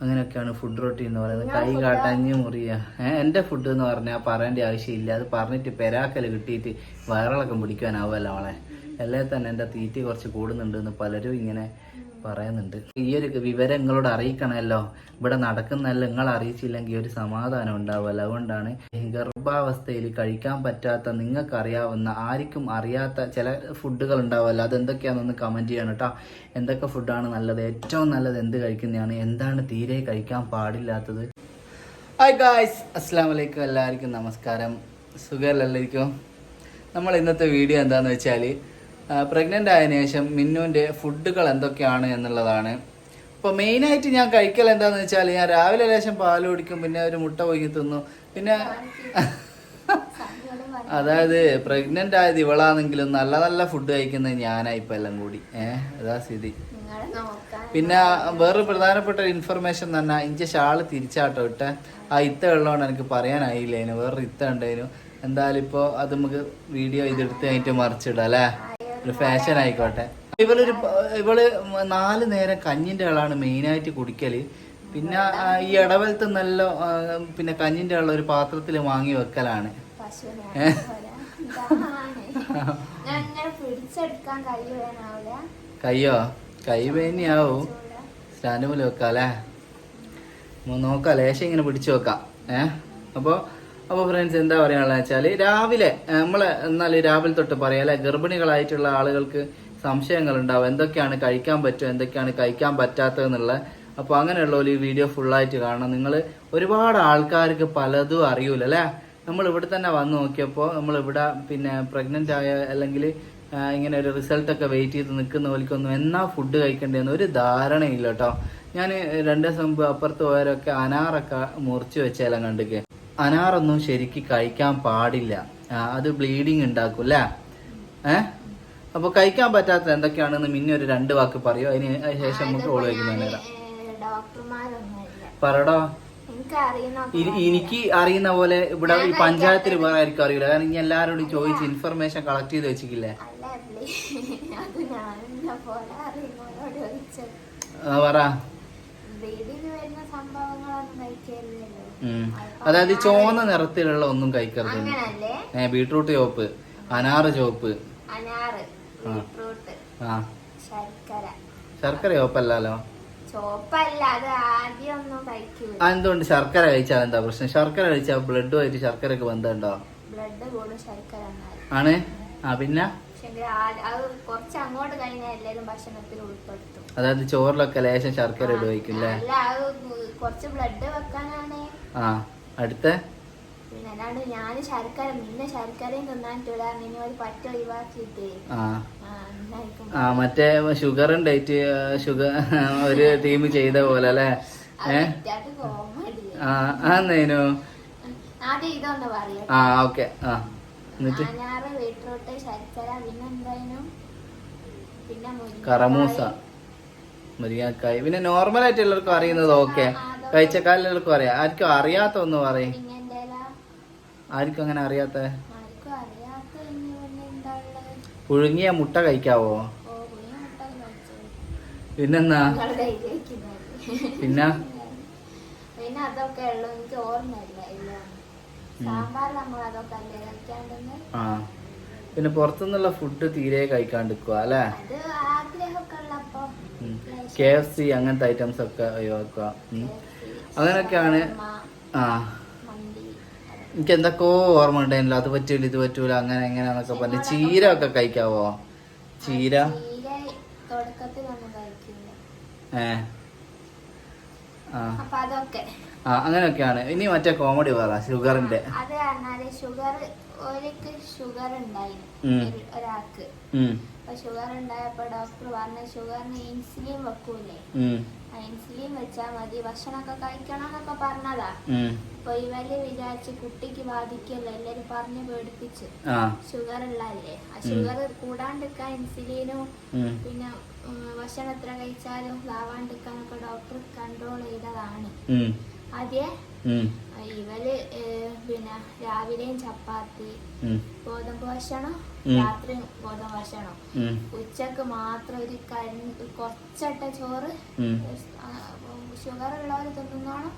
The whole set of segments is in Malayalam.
അങ്ങനെയൊക്കെയാണ് ഫുഡ് റൊട്ടീൻ എന്ന് പറയുന്നത്. കൈ കാട്ടഞ്ഞ് മുറിയ. എന്റെ ഫുഡ് എന്ന് പറഞ്ഞാൽ പറയേണ്ട ആവശ്യമില്ല. അത് പറഞ്ഞിട്ട് പെരാക്കൽ കിട്ടിയിട്ട് വയറിളക്കം പിടിക്കാനാവുമല്ലോ അവളെ. എല്ലാം തന്നെ എന്റെ തീറ്റി കുറച്ച് കൂടുന്നുണ്ട് എന്ന് പലരും ഇങ്ങനെ പറയുന്നുണ്ട്. ഈ ഒരു വിവരം നിങ്ങളോട് അറിയിക്കണമല്ലോ. ഇവിടെ നടക്കുന്നല്ല നിങ്ങൾ അറിയിച്ചില്ലെങ്കിൽ ഒരു സമാധാനം ഉണ്ടാവുമല്ലോ. അതുകൊണ്ടാണ് ഗർഭാവസ്ഥയിൽ കഴിക്കാൻ പറ്റാത്ത നിങ്ങൾക്ക് അറിയാവുന്ന ആർക്കും അറിയാത്ത ചില ഫുഡുകൾ ഉണ്ടാവുമല്ലോ. അതെന്തൊക്കെയാണെന്ന് കമന്റ് ചെയ്യണം കേട്ടോ. എന്തൊക്കെ ഫുഡാണ് നല്ലത്? ഏറ്റവും നല്ലത് എന്ത് കഴിക്കുന്നതാണ്? എന്താണ് തീരെ കഴിക്കാൻ പാടില്ലാത്തത്? ഹായ് ഗായ്സ് അസ്സാം വലൈക്കും എല്ലാവർക്കും. നമസ്കാരം. സുഖമല്ലായിരിക്കും നമ്മൾ ഇന്നത്തെ വീഡിയോ എന്താണെന്ന് വെച്ചാൽ പ്രഗ്നന്റ് ആയതിനു ശേഷം മിന്നുവിന്റെ ഫുഡുകൾ എന്തൊക്കെയാണ് എന്നുള്ളതാണ്. അപ്പോൾ മെയിനായിട്ട് ഞാൻ കഴിക്കൽ എന്താണെന്ന് വെച്ചാൽ ഞാൻ രാവിലെ ലേശം പാൽ കുടിക്കും പിന്നെ ഒരു മുട്ട പൊയ്ക്കി തിന്നു. പിന്നെ അതായത് പ്രഗ്നന്റ് ആയത് ഇവളാണെങ്കിലും നല്ല നല്ല ഫുഡ് കഴിക്കുന്നത് ഞാനായിപ്പോൾ എല്ലാം കൂടി. ഏഹ് അതാ സ്ഥിതി. പിന്നെ വേറെ പ്രധാനപ്പെട്ട ഒരു ഇൻഫർമേഷൻ തന്നെ ഇഞ്ച ഷാൾ തിരിച്ചാട്ടോ ഇട്ടെ. ആ ഇത്ത ഉള്ളതുകൊണ്ട് എനിക്ക് പറയാനായില്ലേനു വേറൊരു ഇത്ത ഉണ്ടായിരുന്നു എന്തായാലും ഇപ്പോൾ അത് നമുക്ക് വീഡിയോ ഇതെടുത്ത് കഴിഞ്ഞിട്ട് മറിച്ചിടാം അല്ലേ? ഒരു ഫാഷൻ ആയിക്കോട്ടെ. ഇവളൊരു ഇവൾ നാല് നേരം കഞ്ഞിന്റെ ആളാണ് മെയിനായിട്ട് കുടിക്കൽ. പിന്നെ ഈ ഇടവലത്ത് നല്ല പിന്നെ കഞ്ഞിന്റെ ഉള്ള ഒരു പാത്രത്തിൽ വാങ്ങി വെക്കലാണ്. കയ്യോ? കൈ വേനിയാവും. പോലെ വെക്കാം അല്ലേ നോക്കാം ലേശം ഇങ്ങനെ പിടിച്ചു വെക്കാം. ഏഹ് അപ്പോൾ അപ്പോൾ ഫ്രണ്ട്സ് എന്താ പറയാനുള്ളത് വെച്ചാൽ രാവിലെ നമ്മൾ എന്നാൽ രാവിലെ തൊട്ട് പറയാം അല്ലെ? ഗർഭിണികളായിട്ടുള്ള ആളുകൾക്ക് സംശയങ്ങൾ ഉണ്ടാവും. എന്തൊക്കെയാണ് കഴിക്കാൻ പറ്റുക എന്തൊക്കെയാണ് കഴിക്കാൻ പറ്റാത്തതെന്നുള്ള. അപ്പോൾ അങ്ങനെയുള്ള ഒരു വീഡിയോ ഫുള്ളായിട്ട് കാണണം. നിങ്ങൾ ഒരുപാട് ആൾക്കാർക്ക് പലതും അറിയൂല അല്ലേ? നമ്മൾ ഇവിടെ തന്നെ വന്ന് നോക്കിയപ്പോൾ നമ്മൾ ഇവിടെ പിന്നെ പ്രഗ്നന്റ് ആയ അല്ലെങ്കിൽ ഇങ്ങനെ ഒരു റിസൾട്ട് ഒക്കെ വെയിറ്റ് ചെയ്ത് നിൽക്കുന്ന പോലിക്കൊന്നും എന്നാ ഫുഡ് കഴിക്കേണ്ടതെന്ന് ഒരു ധാരണയില്ല കേട്ടോ ഞാൻ രണ്ട് ദിവസം മുമ്പ് അപ്പുറത്ത് പോയവരൊക്കെ അനാറൊക്കെ മുറിച്ച് വെച്ചാലും കണ്ടിക്ക്. അനാറൊന്നും ശരിക്ക് കഴിക്കാൻ പാടില്ല. അത് ബ്ലീഡിങ് ഉണ്ടാക്കും അല്ലേ ഏ? അപ്പൊ കഴിക്കാൻ പറ്റാത്ത എന്തൊക്കെയാണെന്ന് മിന്നെ ഒരു രണ്ട് വാക്ക് പറയോ? അതിന് ശേഷം നമുക്ക് ഓൾ വയ്ക്കുന്ന നേരം. ഡോക്ടർമാരൊന്നുമില്ല. പറടോ. എനിക്ക് അറിയുന്ന പോലെ ഇവിടെ ഈ പഞ്ചായത്തിൽ വേറെ ആയിരിക്കും അറിയില്ല. കാരണം ഇനി എല്ലാവരോടും ചോദിച്ച് ഇൻഫർമേഷൻ കളക്ട് ചെയ്ത് വെച്ചിട്ടില്ലേ പറ. ബ്രീഡിന് ഈ. അതായത് ചുവന്ന നിറത്തിലുള്ള ഒന്നും കഴിക്കരുത്. ഏഹ് ബീട്രൂട്ട് ചോപ്പ് അനാറ് ചോപ്പ്. ആ. ശർക്കര. ചോപ്പല്ലോ എന്തുകൊണ്ട് ശർക്കര കഴിച്ചാൽ എന്താ പ്രശ്നം? ശർക്കര കഴിച്ചാൽ ബ്ലഡുമായിട്ട് ശർക്കരക്ക് ബന്ധമുണ്ടോ? ആണ്? ആ പിന്നെ? അതായത് ചോറിലൊക്കെ ലേശം ശർക്കര ഉപയോഗിക്കും അല്ലേ ആ. അടുത്ത? പിന്നെ അല്ലാണ്ട് ഞാൻ ശർക്കര പിന്നെ ശർക്കരയും തിന്നാനിട്ടില്ല ഇനി ഒരു പറ്റ ഒഴിവാക്കിയിട്ട്. ആ. ആ, ആ മറ്റേ ഷുഗർ ഉണ്ടായിട്ട് ഷുഗർ ഒരു ടീം ചെയ്ത പോലെ അല്ലേ? ആ പറയാം ആ ഓക്കെ. ആ എന്നിട്ട്? കറമൂസ. മുരിങ്ങാക്കായി. പിന്നെ നോർമൽ ആയിട്ട് എല്ലാവർക്കും അറിയുന്നത് ഓക്കെ. കഴിച്ചക്കാരെല്ലാവർക്കും അറിയാം ആർക്കും അറിയാത്ത ഒന്ന് പറയും ആർക്കും അങ്ങനെ അറിയാത്ത? പുഴുങ്ങിയ മുട്ട കഴിക്കാവോ? പിന്നെന്നാ? പിന്നെ? ആ. പിന്നെ പുറത്തുനിന്നുള്ള ഫുഡ് തീരെ കഴിക്കാണ്ടിരിക്കുക അല്ലേ? കെ എഫ് സി അങ്ങനത്തെ ഐറ്റംസ് ഒക്കെ ഒഴിവാക്കുക. അങ്ങനെയൊക്കെയാണ്. ആ. എനിക്ക് എന്തൊക്കെയോ ഓർമ്മ ഉണ്ടായിരുന്നില്ല അത് പറ്റൂല ഇത് പറ്റൂല അങ്ങനെ എങ്ങനെയാന്നൊക്കെ പറഞ്ഞു ചീര ഒക്കെ കഴിക്കാവോ? ചീര? ഏ. ആ. ആ അങ്ങനെയൊക്കെയാണ്. ഇനി മറ്റേ കോമഡി പറ ഷുഗറിന്റെ ഷുഗർ ഷുഗർ. ഒരാൾക്ക്. ഷുഗർ ഉണ്ടായപ്പോ ഡോക്ടർ പറഞ്ഞ ഷുഗറിന് ഇൻസുലിൻ വെക്കൂലേ. ഇൻസുലിൻ വെച്ചാൽ മതി ഭക്ഷണമൊക്കെ കഴിക്കണം എന്നൊക്കെ പറഞ്ഞതാ. അപ്പൊ ഇവർ വിചാരിച്ച് കുട്ടിക്ക് ബാധിക്കല്ലോ എല്ലാരും പറഞ്ഞ് പേടിപ്പിച്ച്. ഷുഗർ ഉള്ളല്ലേ ആ ഷുഗർ കൂടാണ്ടിരിക്കാൻ ഇൻസുലിനും പിന്നെ ഭക്ഷണം എത്ര കഴിച്ചാലും ലാവാണ്ടിരിക്കാനൊക്കെ ഡോക്ടർ കൺട്രോൾ ചെയ്തതാണ്. ആദ്യം ഏഹ്, പിന്നെ രാവിലെയും ചപ്പാത്തി ഗോതമ്പ് ഉം. രാത്രി ഗോതമ്പ് ഭക്ഷണം ഉച്ചയ്ക്ക് മാത്രം ഒരു കരി കൊച്ചട്ട ചോറ് ഷുഗർ ഉള്ളവർ തിന്നുന്നോണം.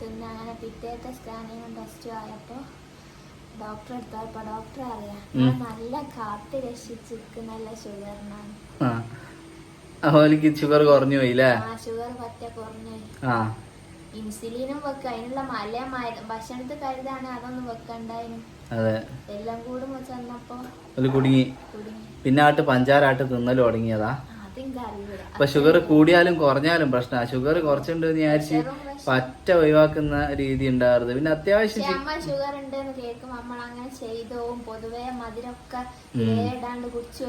തിന്ന് അങ്ങനെ പിറ്റേത്തെ സ്കാനിങ്ങും ടെസ്റ്റും ആയപ്പോ ഡോക്ടർ എടുത്തപ്പോ ഡോക്ടർ അറിയാം. നല്ല കാത്തി രക്ഷിച്ചിരിക്കുന്നല്ല ഷുഗറിനാണ്. ഷുഗർ കുറഞ്ഞു പോയില്ലേ? ഷുഗർ പറ്റ കുറഞ്ഞു ആ. ഇൻസുലിനും വെക്കുക അതിനുള്ള മല ഭക്ഷണത്തിൽ കരുതാണ് അതൊന്നും വെക്കണ്ടായിരുന്നു അതെ. എല്ലാം കൂടും ചെന്നപ്പോ കുടുങ്ങി. പിന്നെ ആട്ട് പഞ്ചാരാട്ട് തിന്നൽ തുടങ്ങിയതാ. അപ്പൊ ഷുഗർ കൂടിയാലും കുറഞ്ഞാലും പ്രശ്നം. ഷുഗർ കുറച്ചുണ്ട് എന്ന് വിചാരിച്ച് പറ്റ ഒഴിവാക്കുന്ന രീതി ഉണ്ടായിരുന്നു പിന്നെ അത്യാവശ്യം ഷുഗർ ഉണ്ട് എന്ന് കേൾക്കുമ്പോ നമ്മൾ അങ്ങനെ ചെയ്തു പൊതുവെ മധുരമൊക്കെ കുടിച്ചു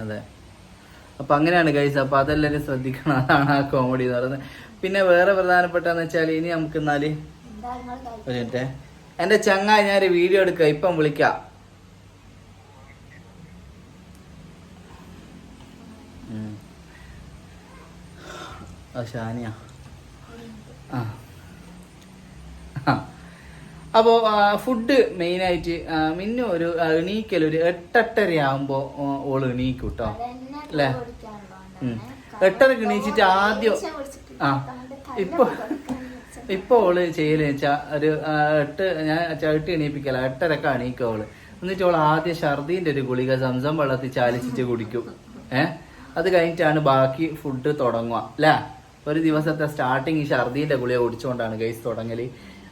അതെ. അപ്പൊ അങ്ങനെയാണ് ഗൈസ് അപ്പൊ അതെല്ലാരും ശ്രദ്ധിക്കണം. അതാണ് ആ കോമഡി എന്ന് പറയുന്നത്. പിന്നെ വേറെ പ്രധാനപ്പെട്ടെന്ന് വെച്ചാൽ ഇനി നമുക്ക് എന്നാൽ ഒരു മിനിറ്റ് എന്റെ ചങ്ങായി ഞാൻ ഒരു വീഡിയോ എടുക്ക ഇപ്പം വിളിക്കാം. ഷാനിയ. ആ. അപ്പോൾ അപ്പോ ഫുഡ് മെയിനായിട്ട് മിന്നു ഒരു എണീക്കൽ ഒരു എട്ടെട്ടര ആകുമ്പോ ഓൾ എണീക്കും കേട്ടോ അല്ലേ? എട്ടര എണീച്ചിട്ട് ആദ്യം ആ ഇപ്പൊ ഇപ്പൊ ഓൾ ചെയ്യൽ ഒരു എട്ട് ഞാൻ ചവിട്ടി എണീപ്പിക്കല. എട്ടരക്ക എണീക്കും ഓൾ. എന്നിട്ട് ഓൾ ആദ്യം ഛർദീന്റെ ഒരു ഗുളിക സംസം വെള്ളത്തിൽ ചാലിച്ചിട്ട് കുടിക്കും. ഏ? അത് കഴിഞ്ഞിട്ടാണ് ബാക്കി ഫുഡ് തുടങ്ങുക. അല്ലേ ഒരു ദിവസത്തെ സ്റ്റാർട്ടിങ് ഈ ഛർദീന്റെ ഗുളിക കുടിച്ചുകൊണ്ടാണ് ഗൈസ് തുടങ്ങൽ.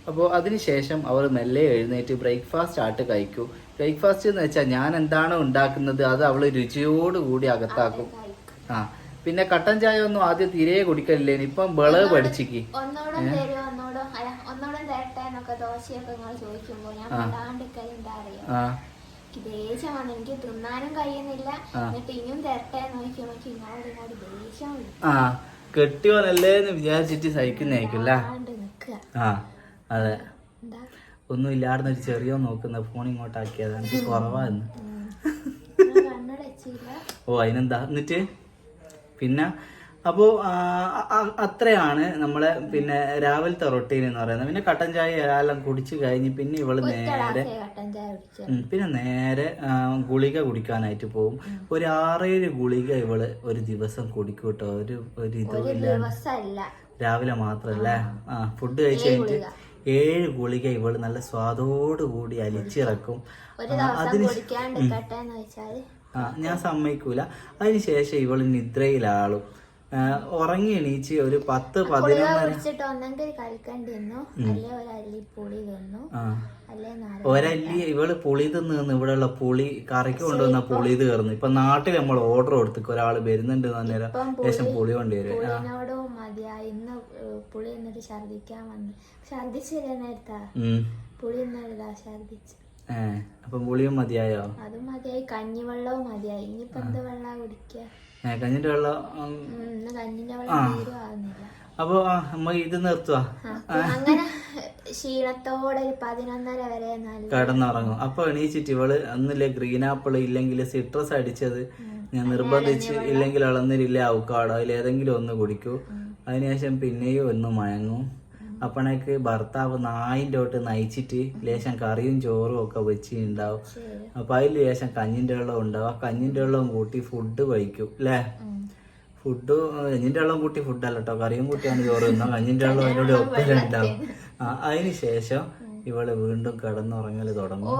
അപ്പോൾ അതിനുശേഷം അവർ മെല്ലെ എഴുന്നേറ്റ് ബ്രേക്ക്ഫാസ്റ്റ് ആയിട്ട് കഴിക്കൂ. ബ്രേക്ക്ഫാസ്റ്റ് എന്ന് വെച്ചാൽ ഞാൻ എന്താണോ ഉണ്ടാക്കുന്നത് അത് അവൾ രുചിയോട് കൂടി അകത്താക്കും. ആ പിന്നെ കട്ടൻ ചായ ഒന്നും ആദ്യം തീരെ കുടിക്കലില്ലേ? ഇപ്പം വിളവ് പഠിച്ചിക്ക്. ആ. ദേഷ്യം വന്നു എനിക്ക് തിന്നാനും കഴിയുന്നില്ല. എന്നിട്ട് ഇനിയും തരട്ടെ ഇങ്ങോട്ട് ഇങ്ങോട്ട് ദേഷ്യം വിചാരിച്ചിട്ട് സഹിക്കുന്നേക്കില്ല അല്ലേ? ആ. അതെ. ഒന്നും ഇല്ലാടുന്ന ഒരു ചെറിയ നോക്കുന്ന ഫോൺ ഇങ്ങോട്ടാക്കിയതാണ് എനിക്ക് കുറവാന്ന്. ഓ അതിനെന്താ? എന്നിട്ട്? പിന്നെ അപ്പോ അത്രയാണ് നമ്മളെ പിന്നെ രാവിലത്തെ റൊട്ടീൻ എന്ന് പറയുന്നത്. പിന്നെ കട്ടൻ ചായ എല്ലാം കുടിച്ച് കഴിഞ്ഞ് പിന്നെ ഇവൾ നേരെ പിന്നെ നേരെ ഗുളിക കുടിക്കാനായിട്ട് പോകും. ഒരു ആറേഴ് ഗുളിക ഇവൾ ഒരു ദിവസം കുടിക്കും കേട്ടോ ഒരു ഒരു ഇതും ഇതുമില്ല രാവിലെ മാത്രല്ലേ? ആ. ഫുഡ് കഴിച്ച് കഴിഞ്ഞിട്ട് ഏഴ് ഗുളിക ഇവൾ നല്ല സ്വാദോട് കൂടി അലിച്ചിറക്കും അതിന് ആ ഞാൻ സമ്മതിക്കൂല. അതിനുശേഷം ഇവൾ നിദ്രയിലാളും. ഉറങ്ങി എണീച്ച് ഒരു പത്ത് ഗുളിക ഒരല്ലി ഇവൾ പുളി തിന്ന് ഉള്ള പുളി കറിക്ക് കൊണ്ടുവന്ന പുളി തീർന്നു. ഇപ്പൊ നാട്ടിൽ നമ്മൾ ഓർഡർ കൊടുത്തേക്ക്. ഒരാൾ വരുന്നുണ്ട് അന്നേരം പുളി കൊണ്ടുവരും. മതിയായി. ഇന്ന് പുളി എന്നിട്ട് ഛർദിക്കാൻ വന്നു. നേരത്താ. പുളി ഛർദിച്ച് അപ്പൊ പുളിയും മതിയായോ? അതും മതിയായി. കഞ്ഞിവെള്ളവും മതിയായി. ഇനിയിപ്പോ എന്ത് വെള്ളാ കുടിക്കുക കഞ്ഞിന്റെ വെള്ളം കഞ്ഞിന്റെ വെള്ളം അപ്പൊ നമ്മ ഇത് നിർത്തുവാ. അങ്ങനെ ക്ഷീണത്തോടെ ഒരു പതിനൊന്നര വരെ കിടന്നുറങ്ങും. അപ്പൊ എണീച്ചിട്ട് ഇവൾ അന്നില്ലേ ഗ്രീൻ ആപ്പിൾ ഇല്ലെങ്കിൽ സിട്രസ് അടിച്ചത് ഞാൻ നിർബന്ധിച്ച് ഇല്ലെങ്കിൽ ഇളന്നിരില്ല അവക്കാടോ അതിൽ ഏതെങ്കിലും ഒന്ന് കുടിക്കൂ. അതിനുശേഷം പിന്നെയും ഒന്ന് മയങ്ങും. അപ്പണേക്ക് ഭർത്താവ് നായിന്റെ തൊട്ട് നയിച്ചിട്ട് ലേശം കറിയും ചോറും ഒക്കെ വെച്ച് ഉണ്ടാവും അപ്പൊ അതിൽ ലേശം കഞ്ഞിന്റെ വെള്ളം ഉണ്ടാവും. ആ കഞ്ഞിന്റെ വെള്ളം കൂട്ടി ഫുഡ് കഴിക്കും അല്ലേ. ഫുഡ് കഞ്ഞിന്റെ വെള്ളം കൂട്ടി ഫുഡല്ല കേട്ടോ കറിയും കൂട്ടിയാണ് ചോറ് തിന്നാ കഞ്ഞിന്റെ വെള്ളം അതിനോട് ഒപ്പലുണ്ടാവും ആ അതിന് ശേഷം ഇവൾ വീണ്ടും കിടന്നുറങ്ങൽ തുടങ്ങും.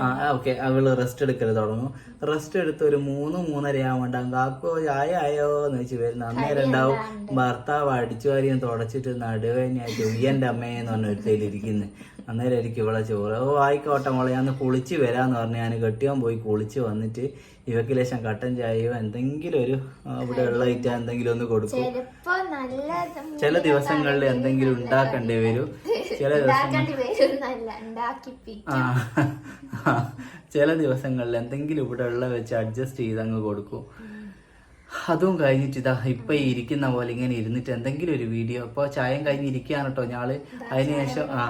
ആ ഓക്കെ. അവൾ റെസ്റ്റ് എടുക്കൽ തുടങ്ങും. റെസ്റ്റ് എടുത്ത് ഒരു മൂന്ന് മൂന്നര ആവുണ്ടാകും കാക്കോ ചായ ആയോ എന്ന് വെച്ച് വരുന്ന അന്നേരം ഉണ്ടാവും ഭർത്താവ് അടിച്ചു വാരിയും തുടച്ചിട്ട് നടുവേനായിട്ട് ഉയ്യന്റെ അമ്മയെന്ന് പറഞ്ഞ ഒരുത്തയിലിരിക്കുന്നു. അന്നേരം എനിക്ക് ഇവളെ ചോറ്. ഓ ആയിക്കോട്ടെ മോളെ ഞാൻ കുളിച്ച് വരാന്ന് പറഞ്ഞ് ഞാൻ കെട്ടിയാൻ പോയി കുളിച്ച് വന്നിട്ട് ഇവക്ക് ലേശം കട്ടൻ ചായയോ എന്തെങ്കിലും ഒരു ഇവിടെ ഉള്ള ഐറ്റം എന്തെങ്കിലും ഒന്ന് കൊടുക്കും. ചില ദിവസങ്ങളിൽ എന്തെങ്കിലും ഉണ്ടാക്കേണ്ടി വരും. ചില. ചില ദിവസങ്ങളിൽ എന്തെങ്കിലും ഇവിടെ ഉള്ള വെച്ച് അഡ്ജസ്റ്റ് ചെയ്ത് അങ്ങ് കൊടുക്കും. അതും കഴിഞ്ഞിട്ട് ഇതാ ഇപ്പൊ ഇരിക്കുന്ന പോലെ ഇങ്ങനെ ഇരുന്നിട്ട് എന്തെങ്കിലും ഒരു വീഡിയോ. ഇപ്പൊ ചായം കഴിഞ്ഞ് ഇരിക്കുകയാണ് കേട്ടോ ഞാൾ. അതിനുശേഷം ആ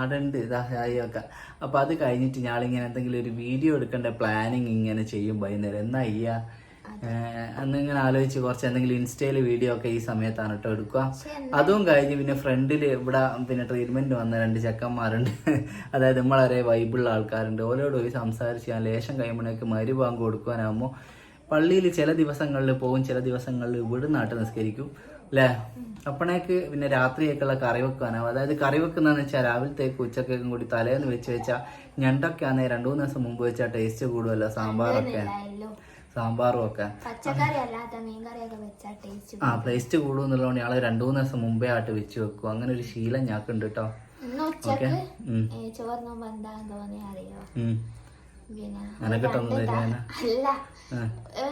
ആടുണ്ട് ഇതാ ചായയൊക്കെ. അപ്പൊ അത് കഴിഞ്ഞിട്ട് ഞാളിങ്ങനെ എന്തെങ്കിലും ഒരു വീഡിയോ എടുക്കേണ്ട പ്ലാനിങ് ഇങ്ങനെ ചെയ്യും വൈകുന്നേരം. എന്നാ അയ്യാ അന്ന് ഇങ്ങനെ ആലോചിച്ച് കുറച്ച് എന്തെങ്കിലും ഇൻസ്റ്റയിൽ വീഡിയോ ഒക്കെ ഈ സമയത്താണ് കേട്ടോ എടുക്കുക. അതും കഴിഞ്ഞ് പിന്നെ ഫ്രണ്ടിൽ ഇവിടെ പിന്നെ ട്രീറ്റ്മെന്റ് വന്ന രണ്ട് ചെക്കന്മാരുണ്ട്. അതായത് നമ്മളൊരേ വൈബിളുള്ള ആൾക്കാരുണ്ട്. ഓരോട് പോയി സംസാരിച്ച് ഞാൻ ലേശം കഴിയുമ്പോഴേക്ക് മരുഭാഗം കൊടുക്കാനാകുമ്പോൾ പള്ളിയിൽ ചില ദിവസങ്ങളിൽ പോകും ചില ദിവസങ്ങളിൽ ഇവിടെ നാട്ട് നിസ്കരിക്കും അല്ലേ അപ്പണേക്ക് പിന്നെ രാത്രിയൊക്കെയുള്ള കറി വെക്കാനാവും അതായത് കറി വെക്കുന്നതെന്ന് വെച്ചാൽ രാവിലത്തേക്ക് ഉച്ചക്കേക്കും കൂടി തലേന്ന് വെച്ച് വെച്ചാൽ ഞണ്ടൊക്കെ ആണെങ്കിൽ രണ്ടു മൂന്ന് ദിവസം മുമ്പ് വെച്ചാൽ ടേസ്റ്റ് കൂടുമല്ലോ സാമ്പാറൊക്കെ. സാമ്പാറും ഒക്കെ. ടേസ്റ്റ് ആ ടേസ്റ്റ് കൂടുമെന്നുള്ളതുകൊണ്ട് ഞങ്ങൾ രണ്ടു മൂന്ന് ദിവസം മുമ്പേ ആയിട്ട് വെച്ച് വെക്കും. അങ്ങനെ ഒരു ശീലം ഞങ്ങൾക്കുണ്ട് കേട്ടോ ഓക്കെ? ചോറിനും തോന്നി രണ്ട് അല്ല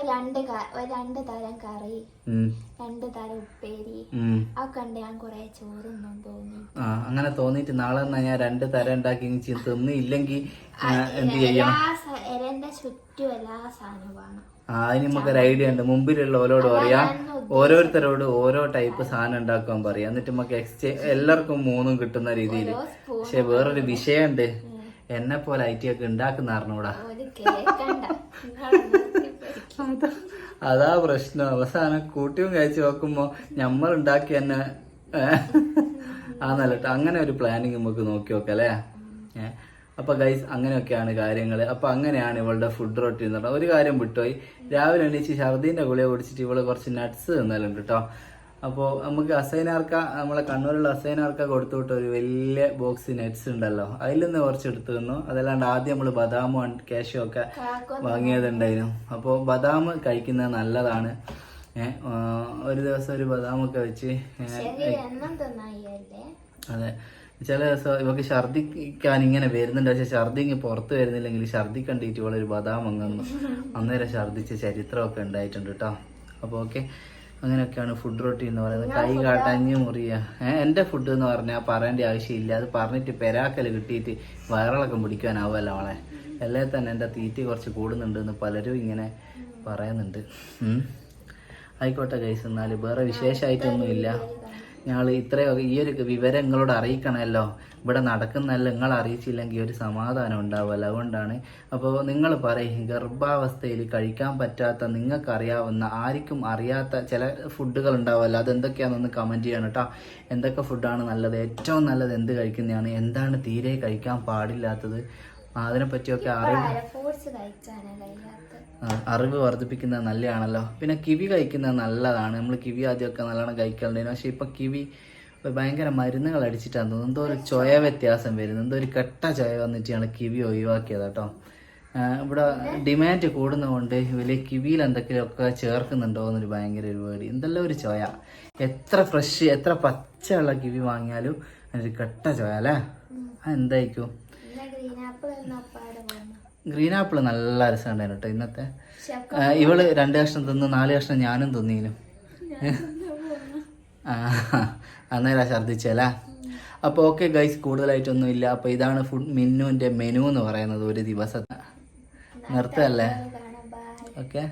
രണ്ട് രണ്ട് തരം കറി രണ്ട് തരം ഉപ്പേരി ഉം. ആ കണ്ട് ഞാൻ കൊറേ ചോറൊന്നും തോന്നി. അങ്ങനെ തോന്നിട്ട് നാളെ ഞാൻ രണ്ട് തരം ഉണ്ടാക്കി തിന്നില്ലെങ്കിൽ എന്ത് ചെയ്യണം? എന്റെ ചുറ്റും എല്ലാ സാധനവും ആ അതിന് നമുക്കൊരു ഐഡിയ ഉണ്ട്. മുമ്പിലുള്ള ഓരോട് പറയാം. ഓരോരുത്തരോട് ഓരോ ടൈപ്പ് സാധനം ഉണ്ടാക്കാൻ പറയാം. എന്നിട്ട് നമുക്ക് എക്സ്ചേഞ്ച് എല്ലാവർക്കും മൂന്നും കിട്ടുന്ന രീതിയിൽ. പക്ഷെ വേറൊരു വിഷയമുണ്ട്. എന്നെ പോലെ ഐ ടി ഒക്കെ ഉണ്ടാക്കുന്ന അറിഞ്ഞൂടാ. അതാ. പ്രശ്നം. അവസാനം കൂട്ടിയും കഴിച്ചു നോക്കുമ്പോ ഞമ്മൾ ഉണ്ടാക്കി തന്നെ ആ നല്ലട്ടോ. അങ്ങനെ ഒരു പ്ലാനിങ് നമുക്ക് നോക്കി നോക്കാം അല്ലേ അപ്പൊ ഗൈസ് അങ്ങനെയൊക്കെയാണ് കാര്യങ്ങൾ അപ്പൊ അങ്ങനെയാണ് ഇവളുടെ ഫുഡ് റൊട്ടീൻ എന്ന് പറഞ്ഞാൽ ഒരു കാര്യം വിട്ടുപോയി രാവിലെ എണീച്ച് ഛർദീന്റെ ഗുളിക കുടിച്ചിട്ട് ഇവൾ കുറച്ച് നട്ട്സ് തിന്നലുണ്ട് കേട്ടോ അപ്പോൾ നമുക്ക് അസൈനാർക്ക നമ്മളെ കണ്ണൂരിലുള്ള അസൈനാർക്ക കൊടുത്തു വിട്ട ഒരു വലിയ ബോക്സ് നെറ്റ്സ് ഉണ്ടല്ലോ. അതിൽ നിന്ന് കുറച്ച് എടുത്തു തന്നു. അതല്ലാണ്ട് ആദ്യം നമ്മൾ ബദാമും കാഷ്യൂ ഒക്കെ വാങ്ങിയതുണ്ടായിരുന്നു. അപ്പോൾ ബദാം കഴിക്കുന്നത് നല്ലതാണ്. ഒരു ദിവസം ഒരു ബദാമൊക്കെ വെച്ച് ശരി എന്നും തിന്നായില്ലേ? അതെ. ചില ദിവസം ഇവക്ക് ഛർദിക്കാൻ ഇങ്ങനെ വരുന്നുണ്ട്. പക്ഷെ ഛർദി ഇങ്ങനെ പുറത്ത് വരുന്നില്ലെങ്കിൽ ഛർദി കണ്ടിട്ട് ഇവളൊരു ബദാം അങ്ങന്നു അന്നേരം ഛർദിച്ച ചരിത്രമൊക്കെ ഉണ്ടായിട്ടുണ്ട് കേട്ടോ. അപ്പോൾ ഓക്കെ. അങ്ങനെയൊക്കെയാണ് ഫുഡ് റൊട്ടീൻ എന്ന് പറയുന്നത്. കൈ കാട്ടഞ്ഞ് മുറിയ. എന്റെ ഫുഡ് എന്ന് പറഞ്ഞാൽ പറയേണ്ട ആവശ്യമില്ല. അത് പറഞ്ഞിട്ട് പെരാക്കൽ കിട്ടിയിട്ട് വയറിളക്കം പിടിക്കാനാവുമല്ലോ അവളെ അല്ലേ തന്നെ എന്റെ തീറ്റി കുറച്ച് കൂടുന്നുണ്ട് എന്ന് പലരും ഇങ്ങനെ പറയുന്നുണ്ട്. ആയിക്കോട്ടെ കൈസ് എന്നാൽ വേറെ വിശേഷമായിട്ടൊന്നുമില്ല ഞങ്ങൾ ഇത്രയൊക്കെ ഈ ഒരു വിവരം നിങ്ങളോട് അറിയിക്കണമല്ലോ. ഇവിടെ നടക്കുന്നതല്ല നിങ്ങൾ അറിയിച്ചില്ലെങ്കിൽ ഒരു സമാധാനം ഉണ്ടാവുമല്ലോ അതുകൊണ്ടാണ് അപ്പോൾ നിങ്ങൾ പറയും ഗർഭാവസ്ഥയിൽ കഴിക്കാൻ പറ്റാത്ത നിങ്ങൾക്ക് അറിയാവുന്ന ആർക്കും അറിയാത്ത ചില ഫുഡുകൾ ഉണ്ടാവുമല്ലോ അതെന്തൊക്കെയാണെന്നൊന്ന് കമന്റ് ചെയ്യണം കേട്ടോ എന്തൊക്കെ ഫുഡാണ് നല്ലത്? ഏറ്റവും നല്ലത് എന്ത് കഴിക്കുന്നതാണ്? എന്താണ് തീരെ കഴിക്കാൻ പാടില്ലാത്തത്? അതിനെ പറ്റിയൊക്കെ അറിവ് അറിവ് വർദ്ധിപ്പിക്കുന്നത് നല്ലതാണല്ലോ. പിന്നെ കിവി കഴിക്കുന്നത് നല്ലതാണ്. നമ്മൾ കിവി ആദ്യമൊക്കെ നല്ലോണം കഴിക്കലുണ്ടായിരുന്നു പക്ഷെ ഇപ്പൊ കിവി ഭയങ്കര മരുന്നുകൾ അടിച്ചിട്ടാണ് തോന്നുന്നു. എന്തോ ഒരു ചൊയ വ്യത്യാസം വരുന്നു. എന്തോ ഒരു കെട്ട ചൊയ വന്നിട്ട് ഞങ്ങൾ കിവി ഒഴിവാക്കിയത് കേട്ടോ. ഇവിടെ ഡിമാൻഡ് കൂടുന്നതുകൊണ്ട് ഇവർ കിവിയിൽ എന്തൊക്കെയൊക്കെ ചേർക്കുന്നുണ്ടോ എന്നൊരു ഭയങ്കര ഒരു പേടി. എന്തെല്ലാം ഒരു ചോയ. എത്ര ഫ്രഷ് എത്ര പച്ചയുള്ള കിവി വാങ്ങിയാലും അതിനൊരു കെട്ട ചോയ അല്ലേ? പിന്നെ ഗ്രീൻ ആപ്പിൾ നല്ല രസമുണ്ടായിരുന്നു കേട്ടോ ഇന്നത്തെ. ഇവൾ രണ്ട് കഷ്ണം തിന്ന് നാല് കഷ്ണം ഞാനും തിന്നീനും ആ അന്നേരം ഛർദിച്ചല്ലേ അപ്പോൾ ഓക്കെ ഗൈസ് കൂടുതലായിട്ടൊന്നും ഇല്ല അപ്പോൾ ഇതാണ് ഫുഡ് മെനുവിന്റെ മെനു എന്ന് പറയുന്നത് ഒരു ദിവസത്തെ. നിർത്തല്ലേ? ഓക്കെ